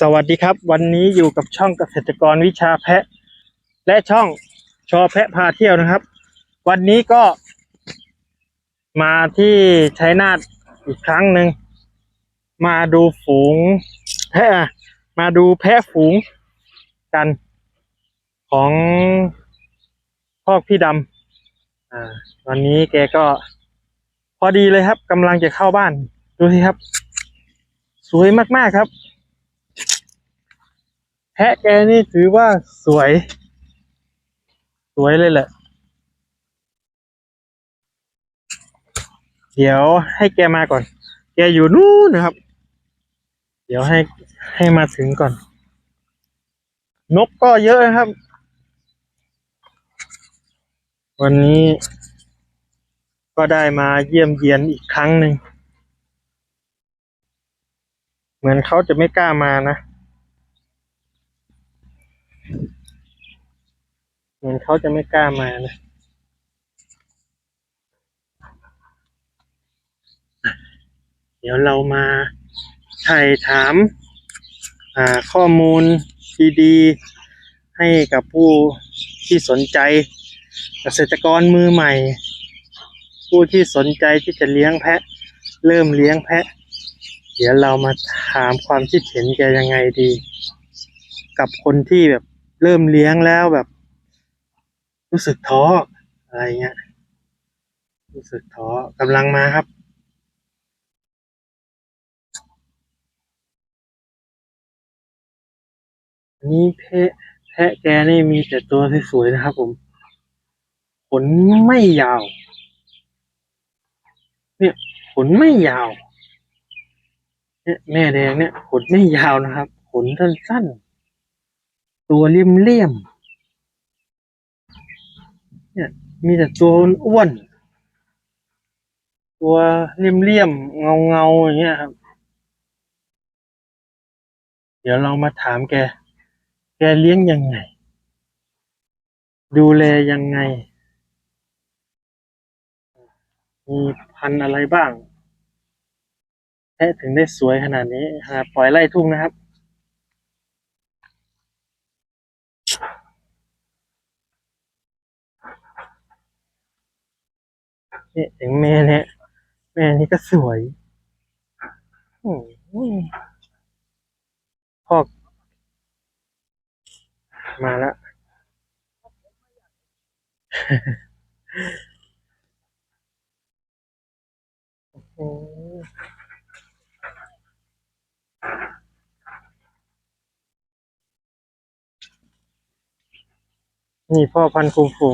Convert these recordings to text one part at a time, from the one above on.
สวัสดีครับ วันนี้อยู่กับช่องเกษตรกรวิชาแพะ และช่องชอแพะพาเที่ยวนะครับ วันนี้ก็ มาที่ชัยนาทอีกครั้งหนึ่งมาดูฝูง แพะอะมาดูแพะฝูงกันของพ่อพี่ดำอ่าวันนี้แกก็พอดีเลยครับกำลังจะเข้าบ้าน ดูสิครับ สวยมากๆครับ แพะแกนี่ถือว่าสวย สวยเลยแหละ เดี๋ยวให้แกมาก่อน แกอยู่นู่นนะครับ เดี๋ยวให้ให้มาถึงก่อน นกก็เยอะนะครับ วันนี้ก็ได้มาเยี่ยมเยียนอีกครั้งหนึ่ง เหมือนเขาจะไม่กล้ามานะ เหมือนเขาจะไม่กล้ามานะเดี๋ยวเรามาถ่ายถามาข้อมูลดีๆให้กับผู้ที่สนใจเกษตรกรมือใหม่ ผู้ที่สนใจที่จะเลี้ยงแพะ เริ่มเลี้ยงแพะ เดี๋ยวเรามาถามความคิดเห็นแกยังไงดี กับคนที่แบบเริ่มเลี้ยงแล้วแบบ รู้สึกท้ออะไรเงี้ย รู้สึกท้อกำลังมาครับ อันนี้แพะแพะแกนี่มีแต่ตัวสวยๆนะครับผม ขนไม่ยาว เนี่ยขนไม่ยาว เนี่ยแม่แดงเนี่ยขนไม่ยาวนะครับ ขนสั้นๆ ตัวเลี่ยมๆ เนี่ยมีแต่ตัวอ้วน ตัวเลี่ยมๆเงาๆอย่างเงี้ยครับ เดี๋ยวเรามาถามแก แกเลี้ยงยังไง ดูแลยังไง มีพันอะไรบ้างแพะถึงได้สวยขนาดนี้หาปล่อยไล่ทุ่งนะครับ นี่เองแม่เนี่ยแม่นี่ก็สวยพ่อมาแล้ว โอ้นี่พ่อพันธุ์คุมฝู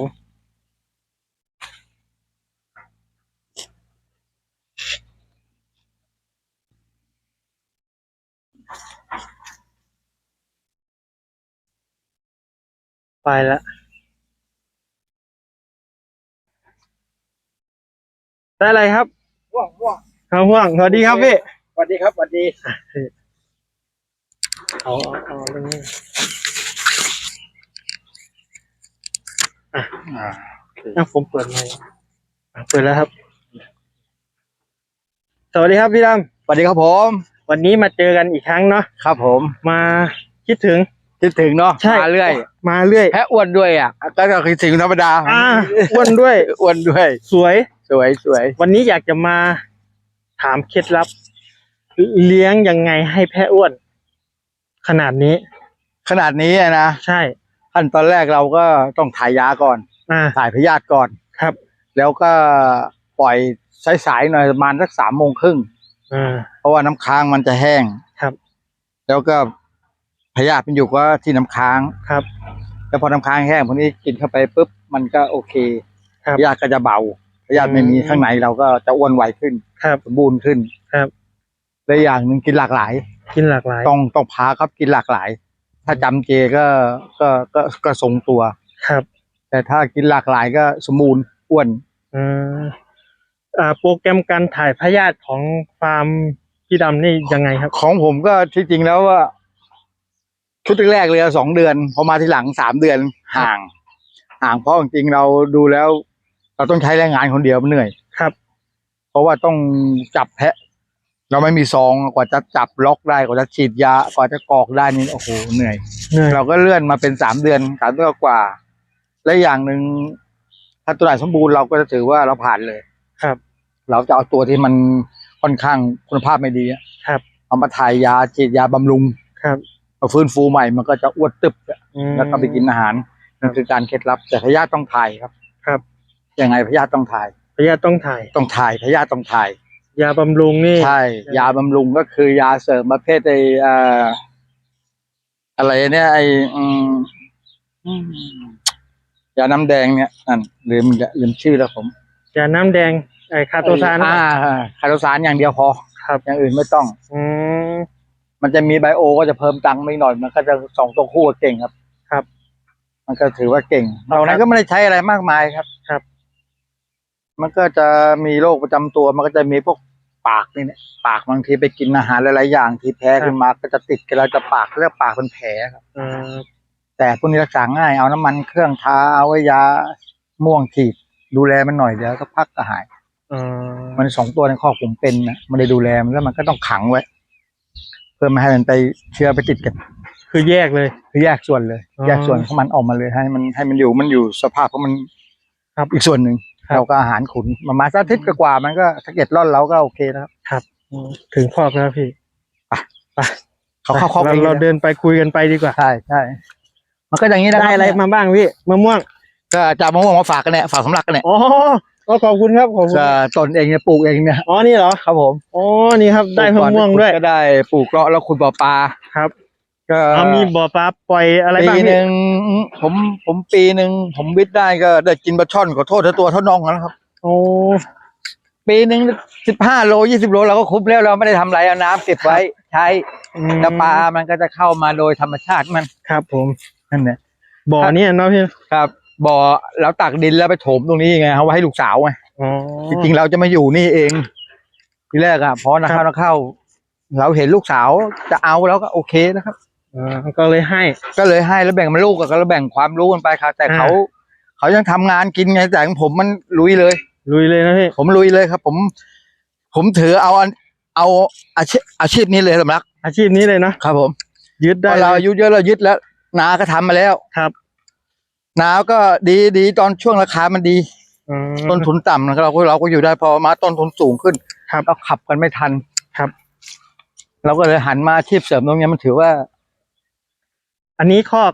ไปละได้อะไรครับว่างว่างครับห่วงสวัสดีครับพี่สวัสดีครับสวัสดีเอาเอาเอาเรื่องนี้อะอ่าอะผมเปิดเลยอะเปิดแล้วครับ สวัสดีครับพี่ดสวัสดีครับผมำวันนี้มาเจอกันอีกครั้งเนาะครับผมมาคิดถึง คิดถึงเนาะใช่ มาเรื่อยมาเรื่อยแพะอ้วนด้วยอะก็ก็คือสิ่งธรรมดาอ่าอ้วนด้วย อ้วนด้วย สวย สวยสวยวันนี้อยากจะมาถามเคล็ดลับ เลี้ยงยังไงให้แพะอ้วน ขนาดนี้ ขนาดนี้อะนะใช่ ขั้นตอนแรกเราก็ต้องถ่ายยาก่อน อ่า ถ่ายพยาธิก่อน ครับ แล้วก็ปล่อยสายๆหน่อยประมาณสักสามโมงครึ่งอ่า เพราะว่าน้ำค้างมันจะแห้งครับ แล้วก็ พยาธิมันอยู่ก็ที่น้ำค้างครับ แล้วพอน้ำค้างแห้งพวกนี้กินเข้าไปปุ๊บมันก็โอเคครับ พยาธิก็จะเบาพยาธิไม่มีอืมข้างในเราก็จะอ้วนไวขึ้น ครับ สมบูรณ์ขึ้นครับ และอย่างหนึ่งกินหลากหลาย กินหลากหลายต้องต้องพาครับกินหลากหลาย ถ้าจำเจก็ก็ก็ก็ทรงตัว ครับแต่ถ้ากินหลากหลายก็สมบูรณ์อ้วนอืมอ่าโปรแกรมการถ่ายพยาธิของฟาร์มพี่ดำนี่ยังไงครับ ของผมก็ที่จริงแล้วว่า ชุดแรกๆเลยอะสองเดือนพอมาที่หลังสามเดือนห่าง ห่างเพราะจริงๆเราดูแล้ว เราต้องใช้แรงงานคนเดียวมันเหนื่อยครับ เพราะว่าต้องจับแพะ เราไม่มีซองกว่าจะจับล็อกได้กว่าจะฉีดยากว่าจะกรอกได้นี่โอ้โหเหนื่อยเหนื่อยเราก็เลื่อนมาเป็นสามเดือนสามเดือนกว่า และอย่างหนึ่งถ้าตัวไหนสมบูรณ์เราก็จะถือว่าเราผ่านเลยครับ เราจะเอาตัวที่มันค่อนข้างคุณภาพไม่ดีอะครับเอามาถ่ายยาฉีดยาบำรุงครับ มาฟื้นฟูใหม่มันก็จะอ้วนตึบอะอืมแล้วก็ไปกินอาหารนั่นคือการเคล็ดลับ แต่พยาธิต้องถ่ายครับ ครับยังไงพยาธิต้องถ่ายพยาธิต้องถ่ายต้องถ่ายพยาธิต้องถ่าย ยาบำรุงนี่ใช่ ยาบำรุงก็คือยาเสริมประเภทไอเอ่ออะไรเนี่ยไออืมอืมยาน้ำแดงเนี่ยนั่นลืมลืมชื่อแล้วผมยาน้ำแดงไอคาโตซานอ่าคาโตซานอย่างเดียวพอครับ อย่างอื่นไม่ต้อง อืม มันจะมีไบโอก็จะเพิ่มตังค์ไม่หน่อย มันก็จะสองตัวคู่ก็เก่งครับ ครับ มันก็ถือว่าเก่งเรานั้นก็ไม่ได้ใช้อะไรมากมายครับ ครับ มันก็จะมีโรคประจำตัว มันก็จะมีพวกปากนี่เนี่ยปากบางทีไปกินอาหารหลายๆอย่างที่แพ้ขึ้นมาก็จะติดกันเราจะปากเรียกปากเป็นแผลครับเอ่อแต่พวกนี้รักษาง่ายเอาน้ำมันเครื่องทาเอาไว้ยาม่วงฉีดดูแลมันหน่อยเดี๋ยวสักพักก็หายเอ่อมันสองตัวในข้อผมเป็นนะมันได้ดูแลมันแล้วมันก็ต้องขังไว้เพื่อไม่ให้มันไปเชื้อไปติดกันคือแยกเลย คือแยกส่วนเลยอ๋อแยกส่วนของมันออกมาเลยให้มันให้มันอยู่มันอยู่สภาพของมันครับอีกส่วนหนึ่งครับเราก็อาหารขุนประมาณสักอาทิตย์กว่าๆมันก็ถ้าเกิดร่อนเราก็โอเคนะครับอืมถึงคอกแล้วพี่ไปเขาเข้าคอกเราเองเรานะเดินไปคุยกันไปดีกว่าใช่ใช่มันก็อย่างนี้นะได้อะไรมาบ้างพี่มะม่วง ก็จะเอามะม่วงมาฝากกันเนี่ยฝากสำลักกันเนี่ยอ๋อ ก็ขอบคุณครับขอบคุณก็ต้นเองเนี่ยปลูกเองเนี่ยอ๋อนี่เหรอครับผมอ๋อนี่ครับได้มะม่วงด้วยก็ได้ปลูกเลาะแล้วขุดบ่อปลาครับ ก็เอามีบ่อปลาปล่อยอะไรปีบ้างหพี่นึ่งผมผมปีหนึ่งผมวิทย์ได้ก็ได้กินปลาช่อนขอโทษถ้าตัวเท่าน้องนะครับ โอ้ปีหนึ่งสิบห้าโลยี่สิบโลเราก็คุ้มแล้วเราไม่ได้ทำอะไรเอาน้ำเก็บไว้ใช้อืมแล้วปลามันก็จะเข้ามาโดยธรรมชาติมันครับ ผมนั่นแหละบ่อเนี่ยเนาะพี่ครับ บ่อเราตักดินแล้วไปโถมตรงนี้ไงเอาไว้ให้ลูกสาวไงอ๋อ จริงๆเราจะมาอยู่นี่เอง ทีแรกอะพอนะครัเข้าบนะเข้า เราเห็นลูกสาวจะเอาแล้วก็โอเคนะครับ อ่าก็เลยให้ ก็เลยให้แล้วแบ่งมาลูกก็แล้วแบ่งความรู้กันไปครับ แต่อ่า เขาเขายังทำงานกินไงแต่ของผมมันลุยเลย ลุยเลยนะพี่ผมลุยเลยครับ ผม ผมถือเอาอันเอาอาชีพอาชีพนี้เลยสำนักอาชีพนี้เลยเนาะครับผม ยึดพได้อเราเลยอายุเยอะเรายึดแล้วนาก็ทำมาแล้วครับ นาก็ดีดีตอนช่วงราคามันดี อืม ต้นทุนต่ำเราก็เราก็อยู่ได้พอมาต้นทุนสูงขึ้นครับก็ขับกันไม่ทันครับ เราก็เลยหันมาอาชีพเสริมตรงเนี้ยมันถือว่า อันนี้คอก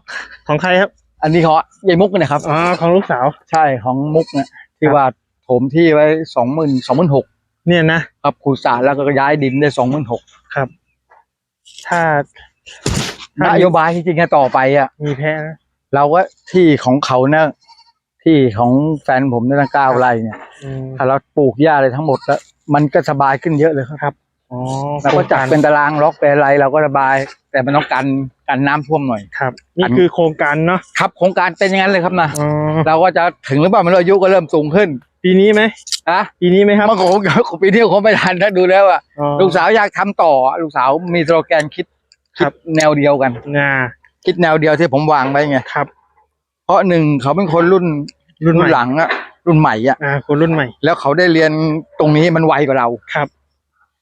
ของใครครับอันนี้เขาใยมุกเนี่ยครับ อ๋อของลูกสาว ใช่ของมุกเนี่ยที่ครับ ว่าโถมที่ไว้สองหมื่นสองหมื่นหกเนี่ยนะ ครับขูดสารแล้วก็ย้ายดินได้สองหมื่นหกครับถ้าถ้านโยบายที่จริงๆต่อไปอะมีแพ้นะ เราก็ที่ของเขาเนี่ยที่ของแฟนผมเนี่ยตั้งเก้าไร่เนี่ยอืมถ้าเราปลูกหญ้าอะไรทั้งหมดแล้ว มันก็สบายขึ้นเยอะเลยครับอ๋อเราก็จัดเป็นตารางล็อกเป็นอะไรเราก็สบาย แต่มันต้องกันกันน้ำท่วมหน่อย ครับ นี่คือโครงการเนาะครับโครงการเป็นอย่างนั้นเลยครับนะอ๋อเราก็จะถึงหรือเปล่าไมันอายุก็เริ่มสูงขึ้นปีนี้ไหมอะปีนี้ไหมครับมันคงคงปีนี้คงไม่ทันถ้าดูแล้วอะ อ๋อ ลูกสาวอยากทำต่อลูกสาวมีสโลแกนคิดครับดแนวเดียวกันงา คิดแนวเดียวที่ผมวางไว้ไงครับ เพราะหนึ่งเขาเป็นคนรุ่นรุ่นใหม่หลังอะรุ่นใหม่อะอ่าคนรุ่นใหม่ แล้วเขาได้เรียนตรงนี้มันไวกว่าเราครับ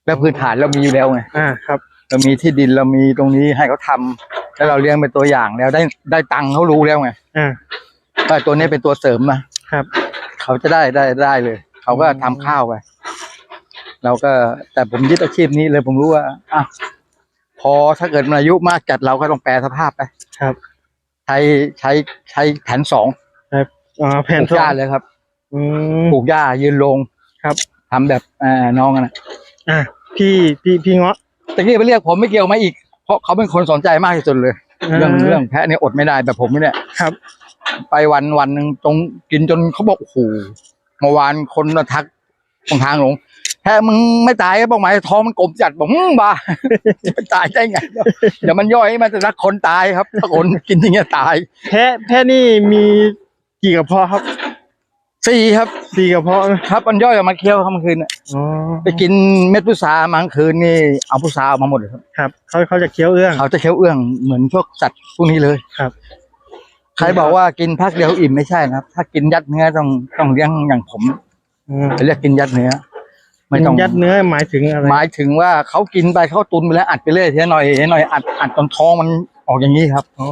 แล้วพื้นฐานเรามีอยู่แล้วไงอ่าครับ เรามีที่ดินเรามีตรงนี้ให้เขาทำแล้วเราเลี้ยงเป็นตัวอย่างแล้วได้ได้ตังค์เขารู้แล้วไงอ่าว่าตัวนี้เป็นตัวเสริมนะครับ เขาจะได้ได้ได้เลย เขาก็ทำข้าวไปเราก็แต่ผมยึดอาชีพนี้เลยผมรู้ว่าอะ พอถ้าเกิดมันอายุมากจัดเราก็ต้องแปลสภาพไปครับ ใช้ใช้ใช้แผนสองอ๋อแผ่ปนลูกหญ้าเลยครับอืม ปลูกหญ้ายืนลงครับ ทำแบบเอ่อน้องกันนะอ่าพี่พี่พี่เงาะตะกี้ไปเรียกผมไม่เกี่ยวมาอีก เพราะเขาเป็นคนสนใจมากที่สุดเลย เรื่องเรื่องแพะเนี่ยอดไม่ได้แบบผมเนี่ย ครับ ไปวันวันหนึ่งตรงกินจนเขาบอกโอ้โหเมื่อวานคนมาทักตรงทางหลงแพะมึงไม่ตายบอกไหมท้องมันกลมจัดบอกมึงบ้าจะตายได้ไง เดี๋ยวมันย่อยมันจะรักคนตายครับถ้าคนกินอย่างเงี้ยตาย แพะแพะนี่มีกี่กระเพาะครับสี่ครับสี่กระเพาะนะครับมันย่อยออกมาเคี้ยวครับเมื่อคืนน่ะอ๋อไปกินเม็ดพุทรามาเมื่อคืนนี่เอาพุทราออกมาหมดเลยครับครับเขาเขาจะเคี้ยวเอื้อง เขาจะเคี้ยวเอื้องเหมือนพวกสัตว์พวกนี้เลยครับ ใครบอกว่ากินพักเดียวอิ่มไม่ใช่นะครับ ถ้ากินยัดเนื้อต้องต้องเลี้ยงอย่างผมอืม เรียกกินยัดเนื้อ ไม่ต้องยัดเนื้อหมายถึงอะไรหมายถึงว่าเขากินไปเขาตุนไปแล้วอัดไปเรื่อยทีละหน่อยทีละหน่อยอัดอัดจนท้องมันออกอย่างนี้ครับอ๋อ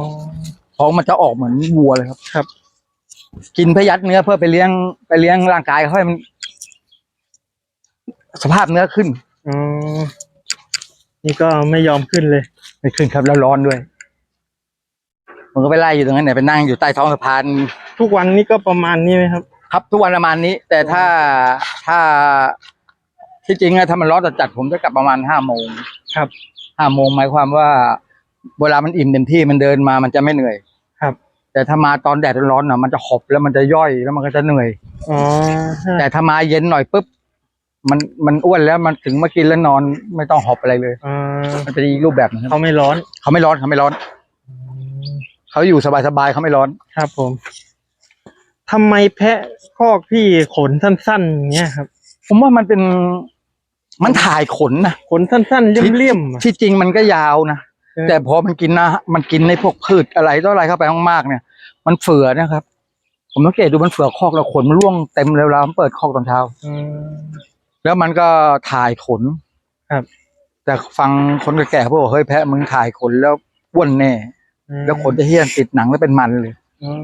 ท้องมันจะออกเหมือนวัวเลยครับ ครับ กินเพื่อยัดเนื้อเพื่อไปเลี้ยงไปเลี้ยงร่างกายเขาให้มัน สภาพเนื้อขึ้นอ๋อนี่ก็ไม่ยอมขึ้นเลย ไม่ขึ้นครับแล้วร้อนด้วยมันก็ไปไล่อยู่ตรงนั้นเนี่ยไปนั่งอยู่ใต้ท้องสะพาน ทุกวันนี้ก็ประมาณนี้ไหมครับ ครับ ทุกวันประมาณนี้ แต่ถ้าถ้า ที่จริงอะถ้ามันร้อนจัดๆผมจะกลับประมาณห้าโมงครับ ห้าโมงหมายความว่าเวลามันอิ่มเต็มที่มันเดินมามันจะไม่เหนื่อยครับ แต่ถ้ามาตอนแดดร้อนๆน่ะมันจะหอบแล้วมันจะย่อยแล้วมันก็จะเหนื่อยอ๋อใช่แต่ถ้ามาเย็นหน่อยปุ๊บมันมันอ้วนแล้วมันถึงมากินแล้วนอนไม่ต้องหอบอะไรเลยอ่ามันเป็นอีกรูปแบบหนึงครับเขาไม่ร้อน เขาไม่ร้อนเขาไม่ร้อนเขาอยู่สบายๆเขาไม่ร้อนครับ ผมทำไมแพะคอกพี่ขนสั้นๆอย่างเงี้ยครับ ผมว่ามันเป็น มันถ่ายขนนะขนสั้นๆเลี่ยมๆอะที่จริงมันก็ยาวนะเออแต่พอมันกินนะมันกินในพวกพืชอะไรต่ออะไรเข้าไปมากๆเนี่ย มันเฟือนะครับ ผมสังเกตดูมันเฟือคอกแล้วขนมันร่วงเต็มเลยเวลามันเปิดคอกตอนเช้าอืมแล้วมันก็ถ่ายขนครับ แต่ฟังคนแก่ๆเขาบอกว่าเฮ้ยแพะมึงถ่ายขนแล้วอ้วนแน่แล้วขนจะเหี้ยนติดหนังแล้วเป็นมันเลยอืม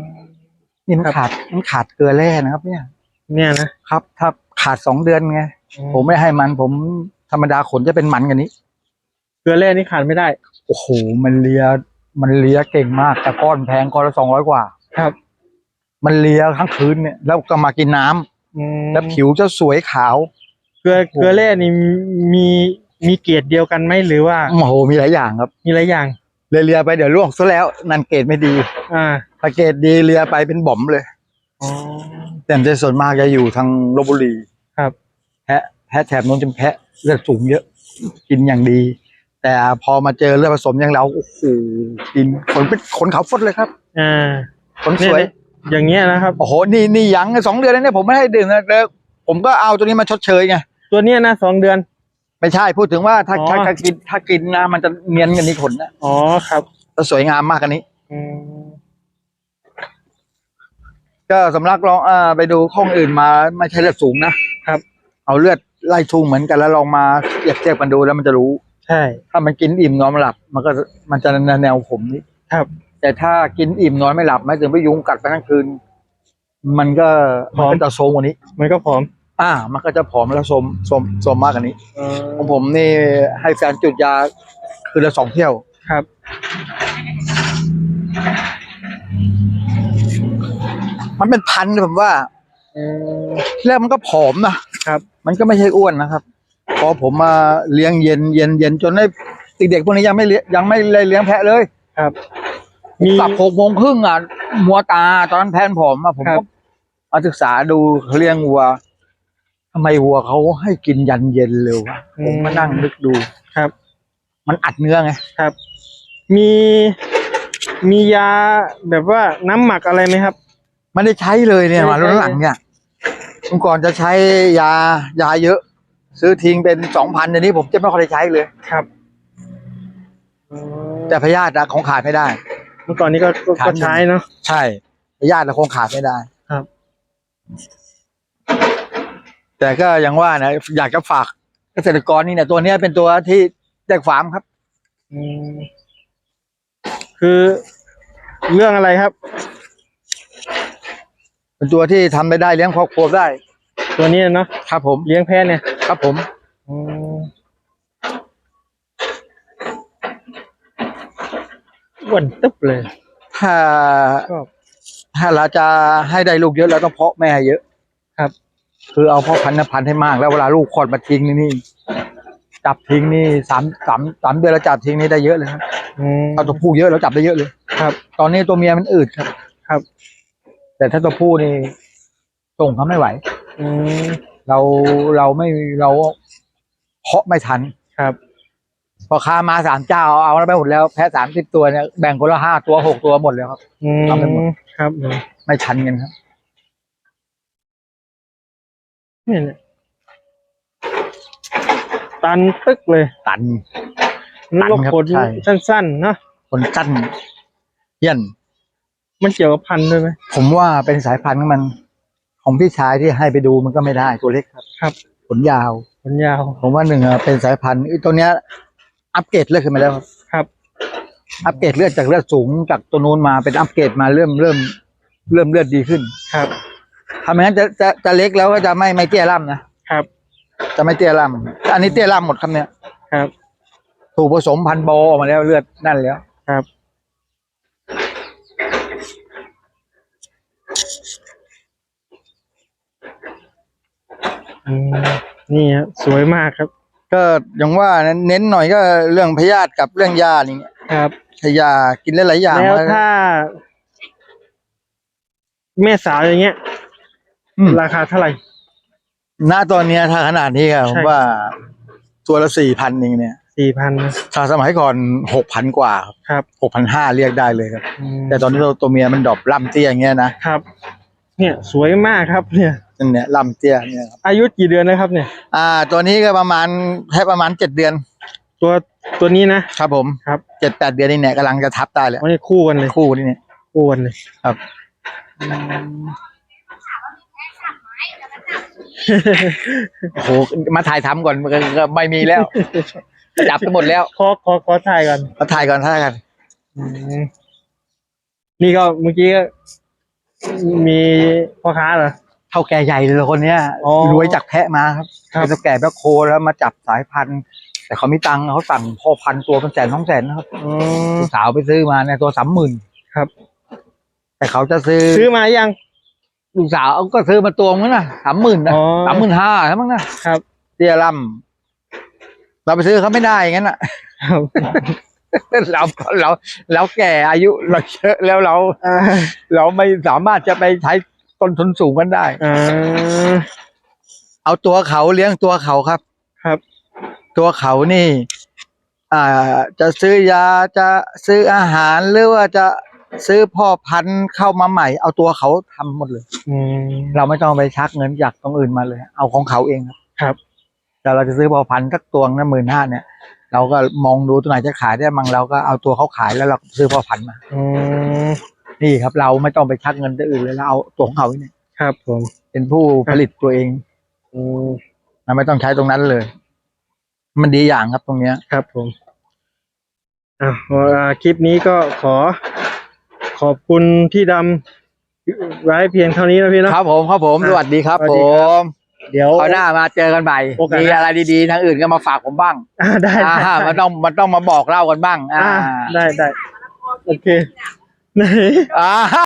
นี่มันครับขาดมันขาดเกลือแร่นะครับ เนี่ย เนี่ยนะครับ ถ้าขาดสองเดือนไง ผมไม่ให้มัน ผมธรรมดาขนจะเป็นมันกันนี้ เกลือแร่นี่ขาดไม่ได้ โอ้โห มันเลีย มันเลียเก่งมาก แต่ก้อนแพงก้อนละสองร้อยกว่า ครับ มันเลียทั้งคืนเนี่ย แล้วก็มากินน้ำอืมแล้วผิวจะสวยขาว เกลือเกลือแร่นี่มีมีเกรดเดียวกันไหมหรือว่า โอ้โห มีหลายอย่างครับ มีหลายอย่างเลียเลียไปเดี๋ยวล่วงซะแล้วนันเกรดไม่ดี อ่าถ้าเกรดดีเลียไปเป็นบ่อมเลยอ๋อแต่จะส่วนมากจะอยู่ทางลบบุรี ครับ แพะแพะแถบนู้นจะเป็นแพะเลือดสูงเยอะ กินอย่างดี แต่พอมาเจอเลือดผสมอย่างเราโอ้โหกินขนเป็นขนขาวฟดเลยครับอ่าขนสวยเนี่ยอย่างเงี้ยนะครับโอ้โหนี่นี่ยังสองเดือนแล้วเนี่ยผมไม่ให้ดื่มนะแล้วผมก็เอาตัวนี้มาชดเชยไงตัวเนี้ยนะสองเดือนไม่ใช่พูดถึงว่าถ้าอ๋อถ้าถ้ากินถ้ากินนะมันจะเนียนกันนี่ขนนะอ๋อครับจะสวยงามมากกันนี้อืมก็สำลักลองอ่าไปดูข้องอื่นมาไม่ใช่เลือดสูงนะครับ เอาเลือดไล่ทุ่งเหมือนกันแล้วลองมาเปรียบเทียบกันดูแล้วมันจะรู้ ใช่ ถ้ามันกินอิ่มนอนไม่หลับ มันก็มันจะแนวผมนี้ครับ แต่ถ้ากินอิ่มนอนไม่หลับไม่ถึงไปยุงกัดไปทั้งคืน มันก็มันก็จะโซมกว่านี้ มันก็ผอม อ่า มันก็จะผอมแล้วโซมโซมโซมมากกว่านี้เออของผมนี่ให้แฟนจุดยาคืนละสองเที่ยวครับ มันเป็นพันเลยผมว่า อืมแล้วมันก็ผอมนะครับ มันก็ไม่ใช่อ้วนนะครับ พอผมมาเลี้ยงเย็นเย็นเย็นจนได้เด็กๆพวกนี้ยังไม่เลี้ยงยังไม่เลยเลี้ยงแพะเลยครับ มีกลับหกโมงครึ่งอะมัวตาตอนนั้นแพนผมอะผมครัก็บมาศึกษาดูเขาเลี้ยงวัวทำไมวัวเขาให้กินยันเย็นเร็ววะผมมานั่งนึกดูครับ มันอัดเนื้อไงครับ มีมียาแบบว่าน้ำหมักอะไรไหมครับ ไม่ได้ใช้เลยเนี่ยไม่มาได้รุ่นหลังเนี่ยเมื่อก่อนจะใช้ยายาเยอะ ซื้อทิ้งเป็นสองพันเดี๋ยวนี้ผมจะไม่ค่อยได้ใช้เลยครับอ๋อแต่พยาธิอะคงขาดไม่ได้ เมื่อก่อนนี้ก็ก็ขาก็ดใช้เนาะ ใช่พยาธิอะคงขาดไม่ได้ครับ แต่ก็ยังว่านะอยากจะฝากเกษตรกรนี่เนี่ยตัวเนี้ยเป็นตัวที่แจกฟาร์มครับ อืมคือเรื่องอะไรครับ เป็นตัวที่ทำไม่ได้เลี้ยงครอบครัวได้ ตัวนี้เนาะครับผม เลี้ยงแพะเนี่ยครับผม อืมอ้วนตึ๊บเลยถ้าชอบ ถ้าเราจะให้ได้ลูกเยอะเราต้องเพาะแม่เยอะครับ คือเอาพ่อพันธุ์นะพันธุ์ให้มาก แล้วเวลาลูกคลอดมาทิ้งนี่นี่จับทิ้งนี่สามสามสามเดือนแล้วจับทิ้งนี่ได้เยอะเลยครับอืม เอาตัวผู้เยอะแล้วจับได้เยอะเลยครับ ตอนนี้ตัวเมียมันอืดครับ ครับ แต่ถ้าตัวผู้นี่ส่งเขาไม่ไหว อืมเราเราไม่เราเพาะไม่ทัน ครับ พอค้ามาสามเจ้าเอาเอาแล้วไปหมดแล้วแพ้สามสิบตัวเนี่ยแบ่งคนละห้าตัวหกตัวหมดแล้วครับ อืมทำไปหมด ครับผมไม่ทันกันครับเนี่ยเนี่ยตันตึกเลยตัน ตันแล้วครับขนใช่ สั้นๆเนาะ คนกั้นเฮี้ยน มันเกี่ยวกับพันธุ์ด้วยไหมผมว่าเป็นสายพันธุ์ของมัน ของพี่ชายที่ให้ไปดูมันก็ไม่ได้ตัวเล็กครับครับขนยาว ขนยาว ผมว่าหนึ่งอะเป็นสายพันธุ์ไอ้ตัวเนี้ย อัปเกรดเลือดขึ้นมาแล้วครับครับอัปเกรดเลือดจากเลือดสูงจากตัวนู้นมาเป็นอัปเกรดมาเริ่มเริ่ม เริ่มเลือดดีขึ้นครับทำไมงั้นจะจะจะเล็กแล้วก็จะไม่ไม่เตี้ยล่ำนะครับ จะไม่เตี้ยล่ำอันนี้เตี้ยล่ำหมดครับเนี่ยครับ ถูกผสมพันธุ์โบออกมาแล้วเลือดนั่นแล้วครับ อืมนี่ฮะสวยมากครับ ก็อย่างว่านะเน้นหน่อยก็เรื่องพยาธิกับเรื่องยาอย่างเงี้ยครับถ้ายากินหลายๆอย่างแล้วมันถ้า แม่สาวอย่างเงี้ย อืมราคาเท่าไหร่ ณตอนเนี้ยถ้าขนาดนี้ครับผใช่ มว่า ตัวละสี่พันเองเนี่ย สี่พันถ้าสมัยก่อนหกพันกว่าครับครับหกพันห้าเรียกได้เลยครับ อืมแต่ตอนนี้ตัวตัวเมียมันดรอปล่ำเตี้ยอย่างเงี้ยนะครับ เนี่ย สวยมากครับ เนี่ยนั่น เนี่ยล่ำเตี้ยเนี่ยครับอายุกี่เดือนนะครับเนี่ย อ่า ตัวนี้ก็ประมาณแค่ประมาณเจ็ดเดือน ตัวตัวนี้นะ ครับผมครับเจ็ดแปดเดือนนี่เนี่ยกำลังจะทับได้แล้ววันนี้คู่กันเลยคู่นี่เนี่ยคู่กันเลยครับโอ้โหมาถ่ายทำก่อนมันก็ก็ไม่มีแล้วจับไปหมดแล้วขอขอขอถ่ายกันมาถ่ายก่อนถ่ายกันอืมนี่ก็เมื่อกี้ก็มีพ่อค้าเหรอ เท่าแก่ใหญ่เลยคนเนี้ยอ๋อรวยจากแพะมาครับครับ เป็นเท่าแก่แบคโคแล้วมาจับสายพันธุ์ แต่เขามีตังค์เขาสั่งพ่อพันธุ์ตัวเป็นแสนสองแสนนะครับอืม ลูกสาวไปซื้อมาเนี่ยตัวสามหมื่นครับ แต่เขาจะซื้อซื้อมายัง ลูกสาวเอาก็ซื้อมาตัวมั้งนะสามหมื่นนะอ๋อสามหมื่นห้าใช่มั้งนะครับ เตี้ยล่ำเราไปซื้อเขาไม่ได้อย่างนั้นอะ ครับเราเราเราแก่อายุเราเยอะแล้วเรา อ่าเราไม่สามารถจะไปใช้ ต้นทุนสูงกันได้ อ่า เอาตัวเขาเลี้ยงตัวเขาครับ ครับ ตัวเขานี่ อ่า จะซื้อยาจะซื้ออาหารหรือว่าจะซื้อพ่อพันธุ์เข้ามาใหม่ เอาตัวเขาทำหมดเลย อืม เราไม่ต้องไปชักเงินจากตรงอื่นมาเลย เอาของเขาเองครับ ครับ แต่เราจะซื้อพ่อพันธุ์สักตัวนะหมื่นห้าเนี่ย เราก็มองดูตัวไหนจะขายได้มั่งเราก็เอาตัวเขาขายแล้วเราก็ซื้อพ่อพันธุ์มา อืม นี่ครับ เราไม่ต้องไปชักเงินตัวอื่นเลยเราเอาตัวของเขาเนี่ยครับผมเป็นผู้ผลิตตัวเองอืมเราไม่ต้องใช้ตรงนั้นเลย มันดีอย่างครับตรงเนี้ย ครับผมอะอ่าคลิปนี้ก็ขอขอบคุณพี่ดำไว้เพียงเท่านี้นะพี่เนอะครับผมครับผมอะสวัสดีครับสวัสผดีครับ มเดี๋ยว เอาวหน้ามาเจอกันใหม่โอกาสมีหน้าอะไรดีๆทางอื่นก็มาฝากผมบ้างอ่าได้อ่าได้มันต้องมันต้องมาบอกเล่ากันบ้าง อ่าอ่าได้ได้โอเค ไหนอ่า